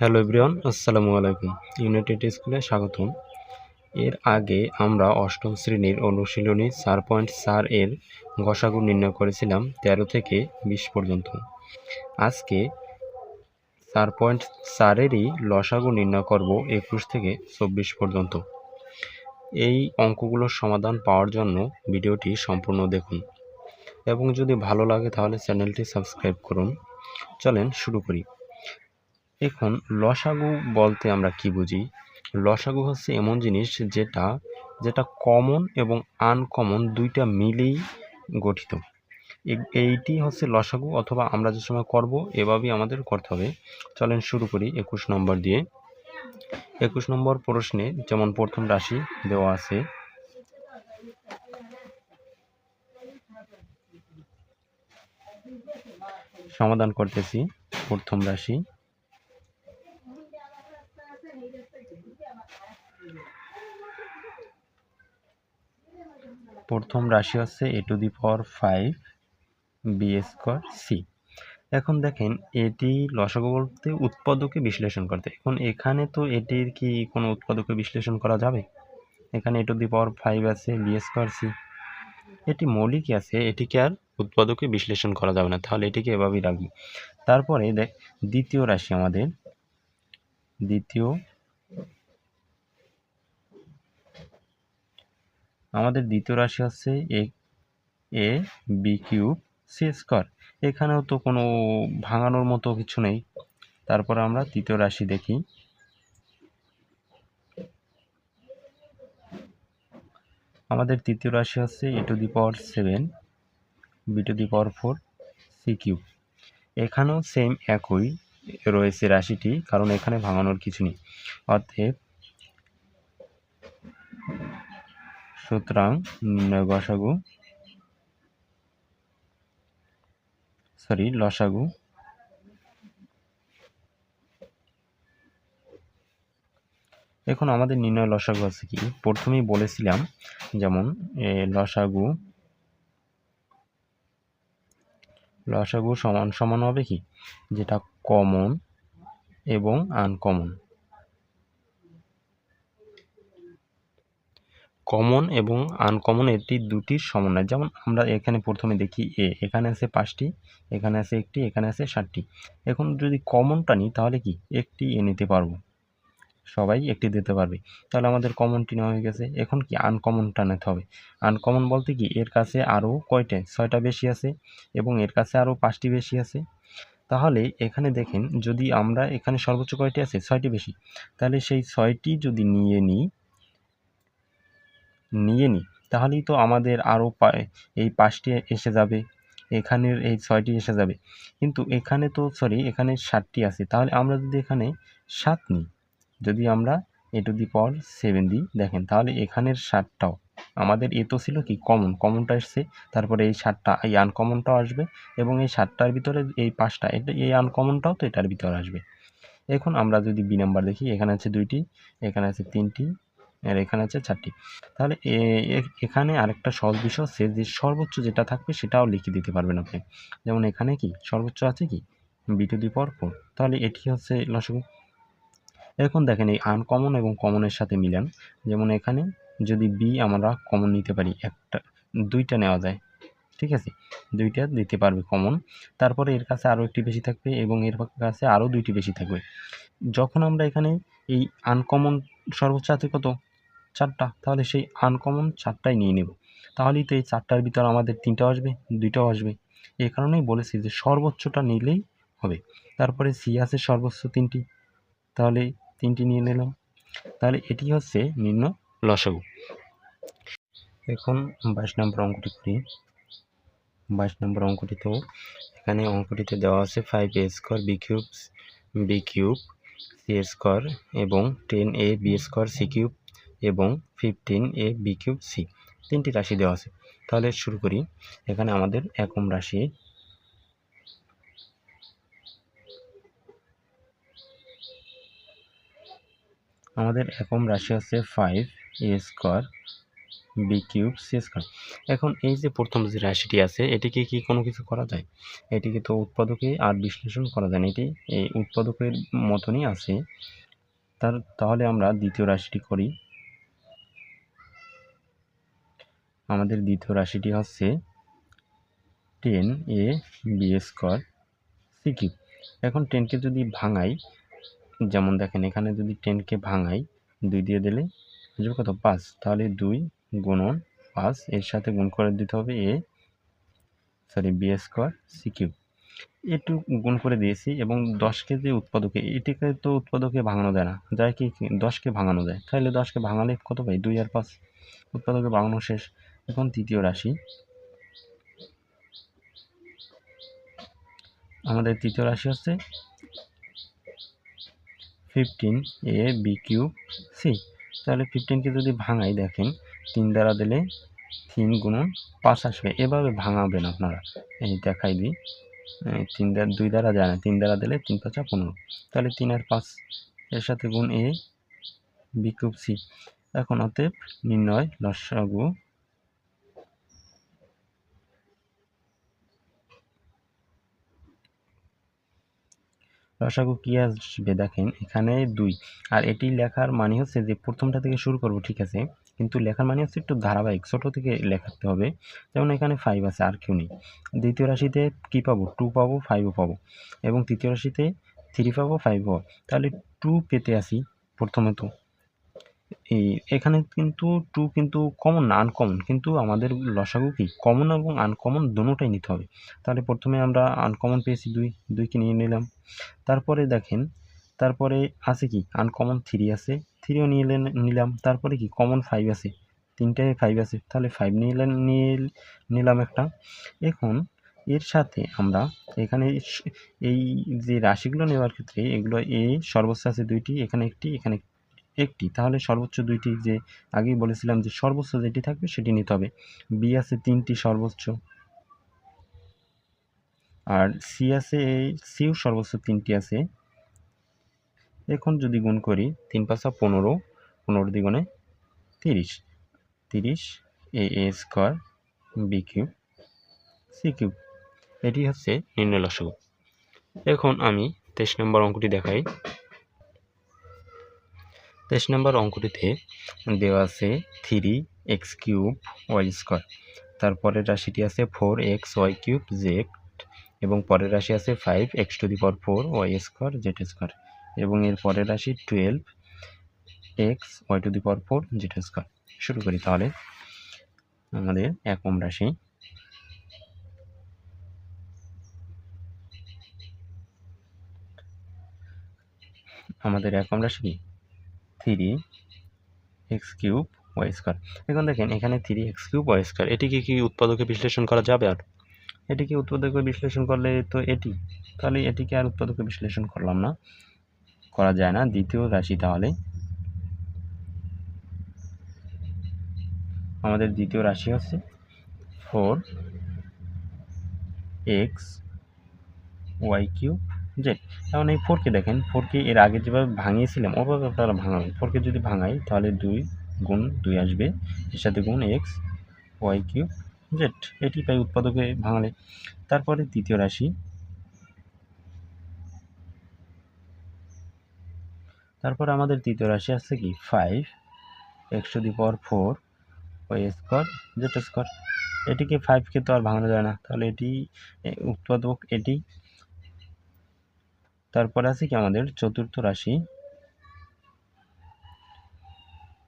Hello everyone, আসসালামু আলাইকুম। United স্কুলে স্বাগতম। এর আগে আমরা অষ্টম শ্রেণির অনুশীলনী চার পয়েন্ট চার এর গসাগু নির্ণয় করেছিলাম তেরো থেকে বিশ পর্যন্ত। আজকে চার পয়েন্ট চারেরই লসাগু নির্ণয় করব একুশ থেকে চব্বিশ পর্যন্ত। এই অঙ্কগুলোর সমাধান পাওয়ার জন্য ভিডিওটি সম্পূর্ণ দেখুন। এবং যদি ভালো লাগে তাহলে চ্যানেলটি সাবস্ক্রাইব করুন। চলেন শুরু করি। এখন লসাগু বলতে আমরা কি বুঝি? লসাগু হচ্ছে এমন জিনিস যেটা যেটা কমন এবং আনকমন দুইটা মিলেই গঠিত। এইটি হচ্ছে লসাগু অথবা আমরা যে সময় করব, এভাবেই আমাদের করতে হবে। চলেন শুরু করি একুশ নম্বর দিয়ে। একুশ নম্বর প্রশ্নে যেমন প্রথম রাশি দেওয়া আছে, সমাধান করতেছি প্রথম রাশি। প্রথম রাশি হচ্ছে A to the power five B square C. এখন দেখেন, এটি লসাগু বলতে উৎপাদকে বিশ্লেষণ করতে। এখন এখানে তো এটির কি কোনো উৎপাদকে বিশ্লেষণ করা যাবে? এখানে A to the power five আছে, বি স্কোয়ার সি। এটি মৌলিকই আছে, এটিকে আর উৎপাদকে বিশ্লেষণ করা যাবে না, তাহলে এটিকে এভাবেই রাখবি। তারপরে দেখ, দ্বিতীয় রাশি আমাদের, দ্বিতীয় আমাদের দ্বিতীয় রাশি হচ্ছে A A B cube C square এখানেও তো কোনো ভাঙানোর মতো কিছু নেই। তারপর আমরা তৃতীয় রাশি দেখি। আমাদের তৃতীয় রাশি হচ্ছে A to the power seven B to the power four C cube এখানেও সেম একই রয়েছে রাশিটি, কারণ এখানে ভাঙানোর কিছু নেই। অতএব সুতরাং নির্ণয় গসাগু সরি লসাগু এখন আমাদের নির্ণয় লসাগু আছে কি? প্রথমেই বলেছিলাম, যেমন লসাগু লসাগু সমান সমান হবে কি? যেটা কমন এবং আনকমন কমন এবং আনকমন এটি দুটির সমন্বয়। যেমন আমরা এখানে প্রথমে দেখি এ এখানে আছে পাঁচটি, এখানে আছে একটি, এখানে আছে ষাটটি। এখন যদি কমনটা নিই, তাহলে কি? একটি এ নিতে পারব। সবাই একটি দিতে পারবে। তাহলে আমাদের কমনটি নেওয়া হয়ে গেছে। এখন কি আনকমনটা নিতে হবে? আনকমন বলতে কি? এর কাছে আরও কয়টা? ছয়টা বেশি আছে এবং এর কাছে আরও পাঁচটি বেশি আছে। তাহলে এখানে দেখেন, যদি আমরা এখানে সর্বোচ্চ কয়টি আছে? ছয়টি বেশি। তাহলে সেই ছয়টি যদি নিয়ে নিই নিয়ে নিই তাহলেই তো আমাদের আরও এই পাঁচটি এসে যাবে, এখানের এই ছয়টি এসে যাবে। কিন্তু এখানে তো সরি এখানে ষাটটি আছে, তাহলে আমরা যদি এখানে সাত নিই, যদি আমরা এ টু দি পাওয়ার সেভেন দিই, দেখেন, তাহলে এখানের ষাটটাও আমাদের এ তো ছিল কি, কমন, কমনটা এসছে, তারপরে এই ষাটটা এই আনকমনটাও আসবে, এবং এই ষাটটার ভিতরে এই পাঁচটা, এটা, এই আনকমনটাও তো এটার ভিতরে আসবে। এখন আমরা যদি বি নাম্বার দেখি, এখানে আছে দুইটি, এখানে আছে তিনটি আর এখানে আছে চারটি। তাহলে এখানে আরেকটা সহজ বিষয় হচ্ছে যে সর্বোচ্চ যেটা থাকবে সেটাও লিখে দিতে পারবেন আপনি। যেমন এখানে কি? সর্বোচ্চ আছে কি? বি দি পাওয়ার ফোর তাহলে এটি হচ্ছে লসগু। এখন দেখেন এই আনকমন এবং কমনের সাথে মিলান। যেমন এখানে যদি বি আমরা কমন নিতে পারি, একটা, দুইটা নেওয়া যায়। ঠিক আছে? দুইটা দিতে পারবে কমন তারপরে এর কাছে আরও একটি বেশি থাকবে এবং এর কাছে আরও দুইটি বেশি থাকবে। যখন আমরা এখানে এই আনকমন সর্বোচ্চ আছে কত? চারটা, তাহলে সেই আনকমন চারটাই নিয়ে নেব। তাহলেই তো এই চারটার ভিতর আমাদের তিনটাও আসবে, দুইটাও আসবে। এই কারণেই বলেছি যে সর্বোচ্চটা নিলেই হবে। তারপরে সি আছে সর্বোচ্চ তিনটি, তাহলে তিনটি নিয়ে নিলাম। তাহলে এটি হচ্ছে নিম্ন লসাগু। এখন বাইশ নম্বর অঙ্কটি করি। বাইশ নম্বর অঙ্কটিতেও এখানে অঙ্কটিতে দেওয়া আছে five A square B cube B cube C square এবং ten A B square C cube এবং fifteen A B cube C তিনটি রাশি দেওয়া আছে। তাহলে শুরু করি। এখানে আমাদের একম রাশি। আমাদের একম রাশি হচ্ছে five A square B cube C square এখন এই যে প্রথম যে রাশিটি আছে, এটিকে কি কোনো কিছু করা যায়? এটিকে তো উৎপাদকে আর বিশ্লেষণ করা যায় না। এটি এই উৎপাদকের মতনই আছে। তার তাহলে আমরা দ্বিতীয় রাশিটি করি। আমাদের দ্বিতীয় রাশিটি হচ্ছে ten A B square C cube. এখন টেনকে যদি ভাঙাই, যেমন দেখেন এখানে যদি টেনকে ভাঙাই, দুই দিয়ে দিলে হয়ে কত? পাঁচ। তাহলে দুই গুণন পাঁচ, এর সাথে গুণ করে দিতে হবে A sorry B square C cube. একটু গুণ করে দিয়েছি এবং দশকে যে উৎপাদকে, এটিকে তো উৎপাদকে ভাঙানো যায় না, যায় কি দশকে ভাঙানো যায়? তাহলে দশকে ভাঙালে কত পাই? দুই আর পাঁচ। উৎপাদকে ভাঙানো শেষ। এখন তৃতীয় রাশি। আমাদের তৃতীয় রাশি হচ্ছে fifteen A B cube C তাহলে ফিফটিনকে যদি ভাঙাই দেখেন, তিন দ্বারা দিলে তিন গুণন পাঁচ আসবে। এভাবে ভাঙাবেন আপনারা। এই দেখাই দিই। তিন দ্বারা, দুই দ্বারা যায় না। তিন দ্বারা দিলে তিন পাঁচা পনেরো। তাহলে তিন আর পাঁচ এর সাথে গুণ এ বি কিউব সি এখন অতএব নির্ণয়, লসাগু রসাগু কি আসবে দেখেন, এখানে দুই। আর এটি লেখার মানে হচ্ছে যে প্রথমটা থেকে শুরু করব, ঠিক আছে? কিন্তু লেখার মানে হচ্ছে একটু ধারাবাহিক, ছোটো থেকে লেখাতে হবে। যেমন এখানে ফাইভ আছে, আর কেউ নেই। দ্বিতীয় রাশিতে কী পাবো? টু পাবো ফাইভও পাবো। এবং তৃতীয় রাশিতে থ্রি পাবো ফাইভ পাবো। তাহলে টু পেতে আসি প্রথমত। এই, এখানে কিন্তু টু কিন্তু কমন না আনকমন কিন্তু আমাদের লসাগু কি? কমন এবং আনকমন দুটোটাই নিতে হবে। তাহলে প্রথমে আমরা আনকমন পেয়েছি দুই, দুইকে নিয়ে নিলাম। তারপরে দেখেন, তারপরে আছে কি? আনকমন থ্রি আছে থ্রিও নিয়ে নিলাম। তারপরে কি? কমন ফাইভ আছে তিনটায় ফাইভ আছে। তাহলে ফাইভ নিয়ে নিয়ে নিলাম একটা। এখন এর সাথে আমরা এখানে এই যে রাশিগুলো নেওয়ার ক্ষেত্রে এগুলো এ সর্বোচ্চ আছে দুইটি, এখানে একটি, এখানে একটি, তাহলে সর্বোচ্চ দুইটি যে আগেই বলেছিলাম যে সর্বোচ্চ যেটি থাকবে সেটি নিতে হবে। বি আছে তিনটি সর্বোচ্চ। আর সি আছে সিও সর্বোচ্চ তিনটি আছে। এখন যদি গুণ করি, তিন পাঁচা পনেরো পনেরো দ্বিগুণে তিরিশ। তিরিশ A A square B cube C cube এটি হচ্ছে নির্ণয় লসগু এখন আমি তেইশ নম্বর অঙ্কটি দেখাই। তেইশ নম্বর অঙ্কটিতে দেওয়া আছে three X cube Y square. তারপরের রাশিটি আছে four X Y cube Z এবং পরের রাশি আছে five X to the power four Y square Z square এবং এর পরের রাশি twelve X Y to the power four Z square. শুরু করি তাহলে। আমাদের একম রাশি। আমাদের একম রাশি কি? Three X cube Y square এখন দেখেন, এখানে three X cube Y square এটিকে কি উৎপাদকে বিশ্লেষণ করা যাবে আর? এটিকে উৎপাদকে বিশ্লেষণ করলে তো এটি। তাহলে এটিকে আর উৎপাদকে বিশ্লেষণ করলাম না। করা যায় না। দ্বিতীয় রাশি তাহলে আমাদের দ্বিতীয় রাশি হচ্ছে four X Y cube Z এখন এই ফোরকে দেখেন, ফোরকে এর আগে যেভাবে ভাঙিয়েছিলাম, ওভাবে আপনারা ভাঙাবেন। ফোরকে যদি ভাঙাই, তাহলে দুই গুণ দুই আসবে। এর সাথে গুণ এক্স, ওয়াই কিউব, জেড, এটি পাই উৎপাদকে ভাঙালে। তারপরে দ্বিতীয় রাশি। তারপর আমাদের তৃতীয় রাশি আছে কি? Five, X to the power four, Y square, Z square. এটিকে ফাইভকে তো আর ভাঙানো যায় না। তাহলে এটি উৎপাদক এটি তারপর আছে কি আমাদের চতুর্থ রাশি।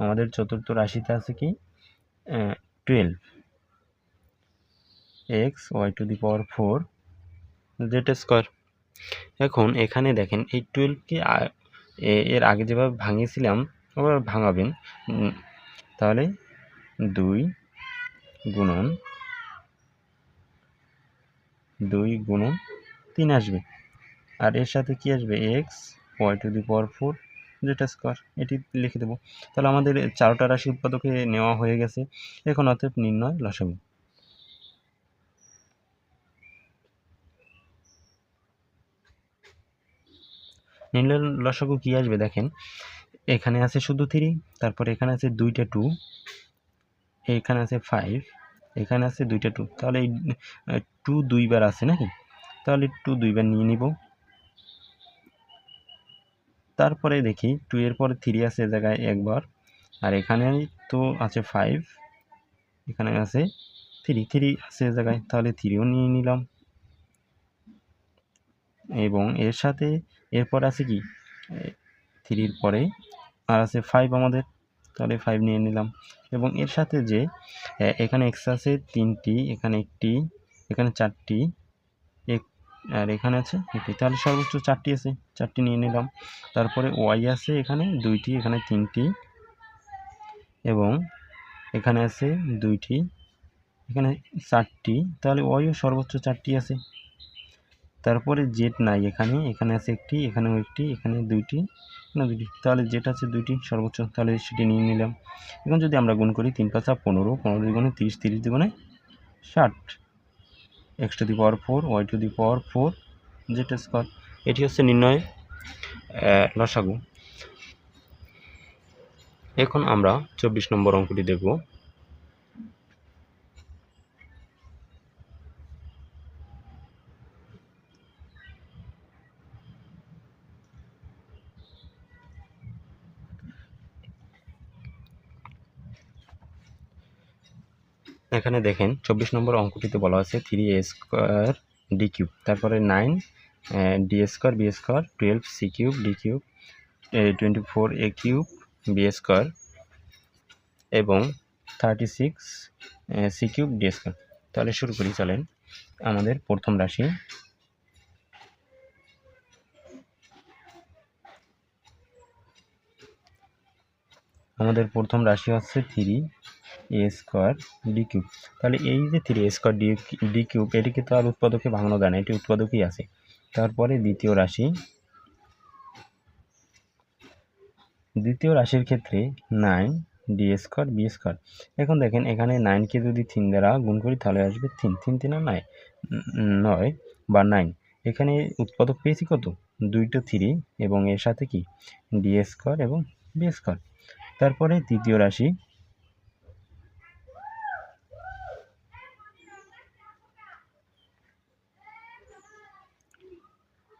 আমাদের চতুর্থ রাশিতে আছে কি? Twelve X Y to the power four Z square এখন এখানে দেখেন এই টুয়েলভকে এর আগে যেভাবে ভাঙিয়েছিলাম, ওভাবে ভাঙাবেন। তাহলে দুই গুণন দুই গুণন তিন আসবে। আর এর সাথে কি আসবে? X Y to the power four যেটা স্কোয়ার এটি লিখে দেবো। তাহলে আমাদের চারোটা রাশি উৎপাদকে নেওয়া হয়ে গেছে। এখন অতএব নির্ণয় লসাগু। নির্ণয় লসাগু কী আসবে দেখেন? এখানে আছে শুধু থ্রি তারপরে এখানে আছে দুইটা টু এখানে আছে ফাইভ এখানে আছে দুইটা টু তাহলে এই টু দুইবার আছে নাকি? তাহলে টু দুইবার নিয়ে নিব। তারপরে দেখি টু এর পরে থ্রি আছে এ জায়গায় একবার। আর এখানে তো আছে ফাইভ এখানে আছে থ্রি থ্রি আছে জায়গায়, তাহলে থ্রিও নিয়ে নিলাম। এবং এর সাথে এরপর আছে কি? থ্রির পরে আর আছে ফাইভ আমাদের, তাহলে ফাইভ নিয়ে নিলাম। এবং এর সাথে যে এখানে এক্স আছে তিনটি, এখানে একটি, এখানে চারটি আর এখানে আছে একটি। তাহলে সর্বোচ্চ চারটি আছে, চারটি নিয়ে নিলাম। তারপরে ওয়াই আছে এখানে, দুইটি, এখানে তিনটি। এবং এখানে আছে দুইটি, এখানে চারটি। তাহলে ওয়াইও সর্বোচ্চ চারটি আছে। তারপরে জেড নাই এখানে এখানে আছে একটি, এখানেও একটি, এখানে দুইটি এখানে দুইটি। তাহলে জেড আছে দুইটি সর্বোচ্চ, তাহলে সেটি নিয়ে নিলাম। এখন যদি আমরা গুণ করি তিন পাঁচা পনেরো পনেরো দ্বিগুণে তিরিশ তিরিশ দ্বিগুণে ষাট। X to the power four Y to the power four Z square এটি হচ্ছে নির্ণয় লসাগু। এখন আমরা চব্বিশ নম্বর অঙ্কটি দেখব। এখানে দেখেন, চব্বিশ নম্বর অঙ্কটিতে বলা আছে three A square D cube তারপরে nine D square B square twelve C cube D cube twenty four A cube B square এবং thirty six C cube D square তাহলে শুরু করি, চলেন আমাদের প্রথম রাশি। আমাদের প্রথম রাশি হচ্ছে three A square D cube তাহলে এই যে three A square D D cube এটিকে তো আর উৎপাদকে ভাঙানো যায় না এটি উৎপাদকই আছে। তারপরে দ্বিতীয় রাশি। দ্বিতীয় রাশির ক্ষেত্রে nine D square B square এখন দেখেন এখানে নাইনকে যদি তিন দ্বারা গুণ করি তাহলে আসবে তিন। তিন তিন উম, নয় বা নাইন এখানে উৎপাদক পেয়েছি কত? দুইটো থ্রি এবং এর সাথে কি? ডি স্কোয়ার এবং বি স্কোয়ার তারপরে তৃতীয় রাশি।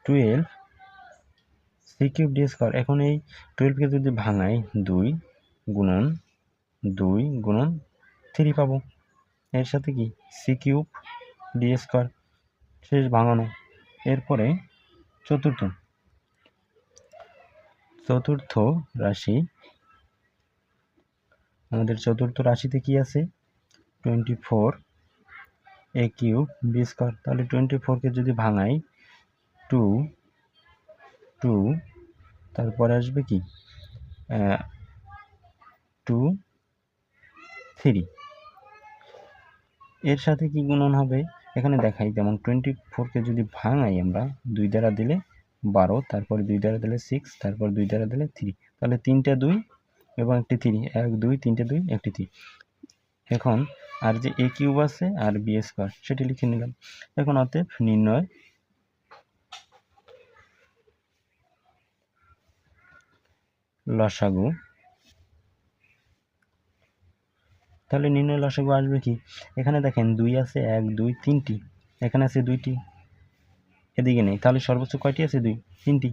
Twelve C cube D square এখন এই টুয়েলভকে যদি ভাঙাই দুই গুণন দুই গুণন থ্রি পাবো। এর সাথে কি? সি কিউব ডি স্কোয়ার শেষ ভাঙানো। এরপরে চতুর্থ। চতুর্থ রাশি। আমাদের চতুর্থ রাশিতে কি আছে? Twenty four A cube B square তাহলে টোয়েন্টি ফোরকে যদি ভাঙাই টু টু, তারপরে আসবে কি? Two, three. এর সাথে কি গুণন হবে? এখানে দেখাই, যেমন টোয়েন্টি ফোরকে যদি ভাঙাই আমরা, দুই দ্বারা দিলে বারো, তারপরে দুই দ্বারা দিলে সিক্স তারপর দুই দ্বারা দিলে থ্রি তাহলে তিনটে দুই এবং একটি থ্রি এক, দুই, তিনটে দুই, একটি থ্রি এখন, আর যে এ কিউব আছে আর বি স্কোয়ার সেটি লিখে নিলাম। এখন অতএব নির্ণয় লসাগু। তাহলে নির্ণয় লসাগু আসবে কি? এখানে দেখেন দুই আছে এক, দুই, তিনটি। এখানে আছে দুইটি। এদিকে নেই। তাহলে সর্বোচ্চ কয়টি আছে? দুই। তিনটি।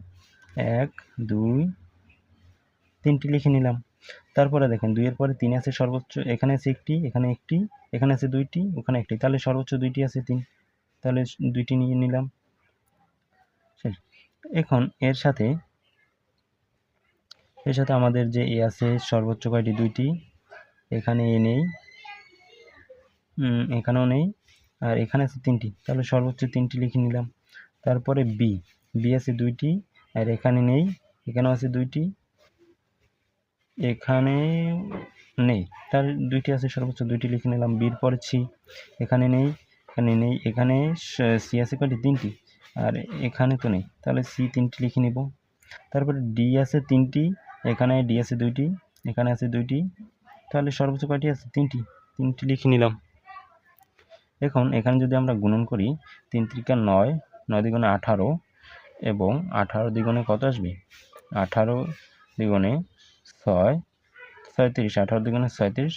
এক, দুই, তিনটি লিখে নিলাম। তারপরে দেখেন দুইয়ের পরে তিন আছে সর্বোচ্চ। এখানে আছে একটি, এখানে একটি, এখানে আছে দুইটি, ওখানে একটি। তাহলে সর্বোচ্চ দুইটি আছে তিন। তাহলে দুইটি নিয়ে নিলাম। এখন এর সাথে এর সাথে আমাদের যে এ আছে, সর্বোচ্চ কয়টি? দুইটি। এখানে এ নেই। এখানেও নেই। আর এখানে আছে তিনটি। তাহলে সর্বোচ্চ তিনটি লিখে নিলাম। তারপরে বি বি আছে দুইটি, আর এখানে নেই। এখানেও আছে দুইটি। এখানে নেই। তার দুইটি আছে, সর্বোচ্চ দুইটি লিখে নিলাম। বির পরে সি এখানে নেই এখানে নেই, এখানে সি আছে কয়টি? তিনটি। আর এখানে তো নেই। তাহলে সি তিনটি লিখে নিব। তারপরে ডি আছে তিনটি এখানে ডি আছে দুইটি, এখানে আছে দুইটি, তাহলে সর্বোচ্চ কয়টি আছে? তিনটি। তিনটি লিখে নিলাম। এখন এখানে যদি আমরা গুণন করি, তিন ত্রিকা নয় নয় দ্বিগুণে আঠারো এবং আঠারো দ্বিগুণে কত আসবে? আঠারো দ্বিগুণে ছয়, ছয়ত্রিশ, আঠারো দ্বিগুণে ছয়ত্রিশ,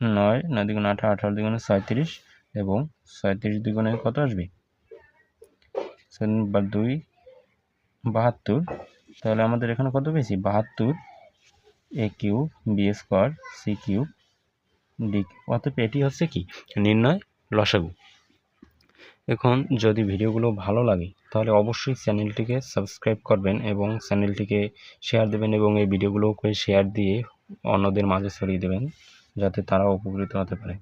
নয় নয় দুগুণে আঠারো আঠারো দুগুণে ছয়ত্রিশ এবং ছয়ত্রিশ দুগুণে কত আসবে? দুই, বাহাত্তর তাহলে আমাদের এখানে কত পেয়েছি? বাহাত্তর, A cube, B square, C cube, D অতএব এটি হচ্ছে কি? নির্ণয় লসাগু। এখন যদি ভিডিওগুলো ভালো লাগে, তাহলে অবশ্যই চ্যানেলটিকে সাবস্ক্রাইব করবেন এবং চ্যানেলটিকে শেয়ার দেবেন এবং এই ভিডিওগুলোকে শেয়ার দিয়ে অন্যদের মাঝে ছড়িয়ে দেবেন, যাতে তারা উপকৃত হতে পারে।